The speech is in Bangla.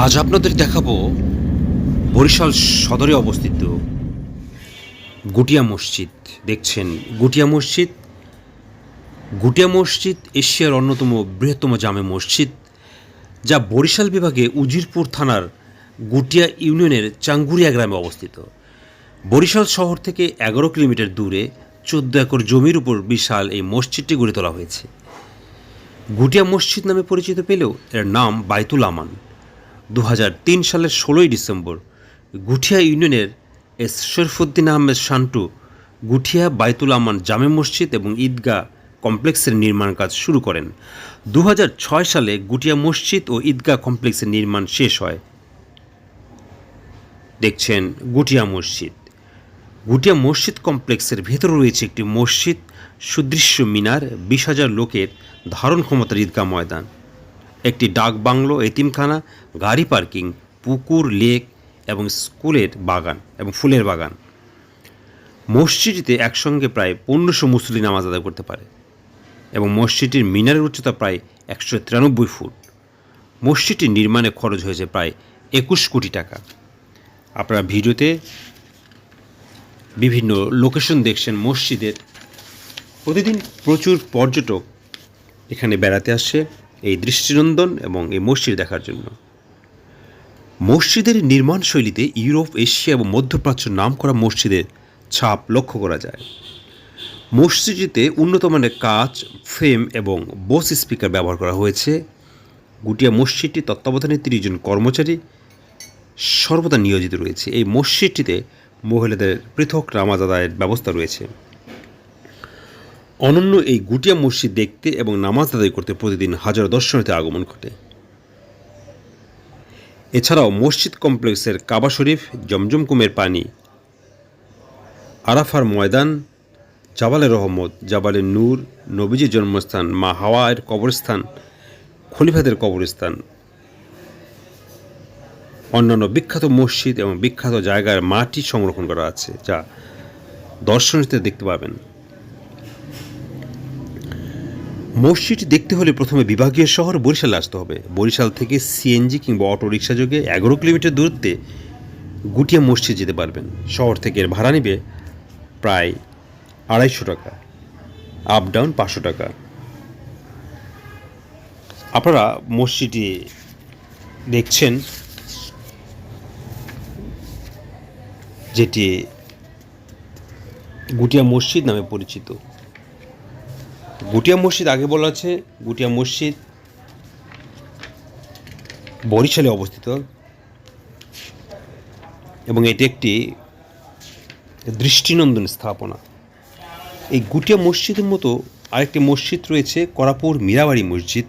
আজ আপনাদের দেখাবো বরিশাল সদরে অবস্থিত গুটিয়া মসজিদ। দেখছেন গুটিয়া মসজিদ? গুটিয়া মসজিদ এশিয়ার অন্যতম বৃহত্তম জামে মসজিদ, যা বরিশাল বিভাগে উজিরপুর থানার গুটিয়া ইউনিয়নের চাঙ্গুরিয়া গ্রামে অবস্থিত। বরিশাল শহর থেকে এগারো কিলোমিটার দূরে চোদ্দ একর জমির উপর বিশাল এই মসজিদটি গড়ে তোলা হয়েছে। গুটিয়া মসজিদ নামে পরিচিত পেলেও এর নাম বাইতুল আমান। দু হাজার তিন সালের ষোলোই ডিসেম্বর, গুঠিয়া ইউনিয়নের এস শরফুদ্দিন আহমেদ শান্টু গুঠিয়া বাইতুল আমান জামে মসজিদ এবং ঈদগাহ কমপ্লেক্সের নির্মাণ কাজ শুরু করেন। দু হাজার ছয় সালে গুটিয়া মসজিদ ও ঈদগাহ কমপ্লেক্সের নির্মাণ শেষ হয়। দেখছেন গুটিয়া মসজিদ। গুটিয়া মসজিদ কমপ্লেক্সের ভেতরে রয়েছে একটি মসজিদ, সুদৃশ্য মিনার, বিশ হাজার লোকের ধারণ ক্ষমতার ঈদগাহ ময়দান। একটি ডাক বাংলো, এতিমখানা, গাড়ি পার্কিং, পুকুর, লেক এবং স্কুলের বাগান এবং ফুলের বাগান। মসজিদটিতে একসঙ্গে প্রায় পনেরোশো মুসলি নামাজ আদায় করতে পারে এবং মসজিদটির মিনারের উচ্চতা প্রায় একশো তিরানব্বই ফুট। মসজিদটি নির্মাণে খরচ হয়েছে প্রায় একুশ কোটি টাকা। আপনারা ভিডিওতে বিভিন্ন লোকেশন দেখছেন মসজিদের। প্রতিদিন প্রচুর পর্যটক এখানে বেড়াতে আসছে এই দৃষ্টিনন্দন এবং এই মসজিদ দেখার জন্য। মসজিদের নির্মাণ শৈলীতে ইউরোপ, এশিয়া এবং মধ্যপ্রাচ্য নাম করা মসজিদের ছাপ লক্ষ্য করা যায়। মসজিদটিতে উন্নত মানের কাচ, ফ্রেম এবং বোস স্পিকার ব্যবহার করা হয়েছে। গুটিয়া মসজিদটি তত্ত্বাবধানে তিরিশ জন কর্মচারী সর্বদা নিয়োজিত রয়েছে। এই মসজিদটিতে মহিলাদের পৃথক নামাজ আদায়ের ব্যবস্থা রয়েছে। অনন্য এই গুটিয়া মসজিদ দেখতে এবং নামাজ আদায় করতে প্রতিদিন হাজার দর্শনার্থী আগমন ঘটে। এছাড়াও মসজিদ কমপ্লেক্সের কাবা শরীফ, জমজম কুমের পানি, আরাফার ময়দান, জাবালে রহমত, জাবালে নূর, নবীজির জন্মস্থান, মা হাওয়ায়ের কবরস্থান, খলিফাদের কবরস্থান, অন্যান্য বিখ্যাত মসজিদ এবং বিখ্যাত জায়গার মাটি সংরক্ষণ করা আছে, যা দর্শনার্থীরা দেখতে পাবেন। মসজিদটি দেখতে হলে প্রথমে বিভাগীয় শহর বরিশালে আসতে হবে। বরিশাল থেকে সিএনজি কিংবা অটো রিক্সা যোগে এগারো কিলোমিটার দূরত্বে গুটিয়া মসজিদ যেতে পারবেন। শহর থেকে এর ভাড়া নেবে প্রায় আড়াইশো টাকা আপ ডাউন পাঁচশো টাকা। আপনারা মসজিদটি দেখছেন, যেটি গুটিয়া মসজিদ নামে পরিচিত। গুটিয়া মসজিদ আগে বলা আছে, গুটিয়া মসজিদ বরিশালে অবস্থিত। এবং এটি একটি দৃষ্টিনন্দন স্থাপনা। এই গুটিয়া মসজিদের মতো আরেকটি মসজিদ রয়েছে, করাপুর মীরাবাড়ি মসজিদ।